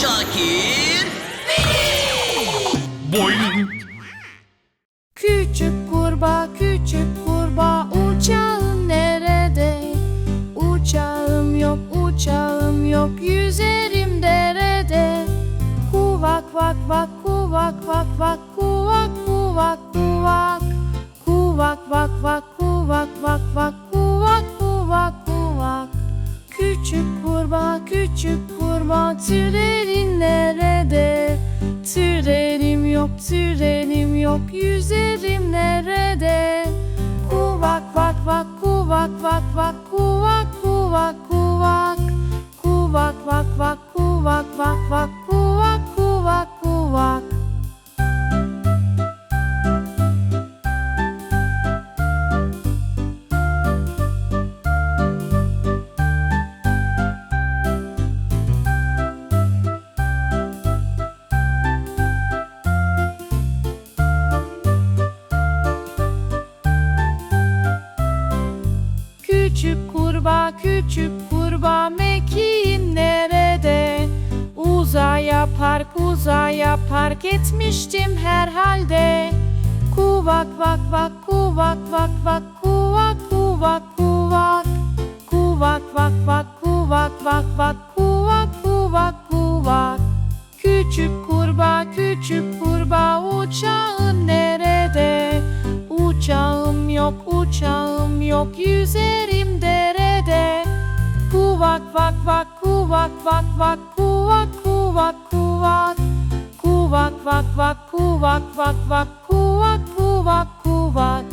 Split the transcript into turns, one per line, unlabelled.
Şakir.
Boing.
Küçük kurbağa küçük kurbağa uçağın nerede? Uçağım yok uçağım yok yüzerim derede. Kuvak vak vak kuvak vak vak kuvak kuvak kuvak. Kuvak vak vak kuvak vak vak kuvak kuvak kuvak. Küçük kurbağa küçük kurbağa nerede? Türerim yok türerim yok yüzerim nerede? Kuvak vak Küçük kurbağa küçük kurbağa mekiğin nerede? Uzaya park uzaya park etmiştim herhalde. Kuvak vak vak kuvak vak vak kuvak kuvak kuvak. Kuvak vak vak kuvak vak vak kuvak kuvak kuvak. Küçük kurbağa küçük kurbağa uçağın nerede? Uçağım yok uçağım yok yüzerim. Kuvak vak vak kuvak vak vak kuvak kuvak kuvak. Kuvak vak vak kuvak vak vak kuvak kuvak kuvak.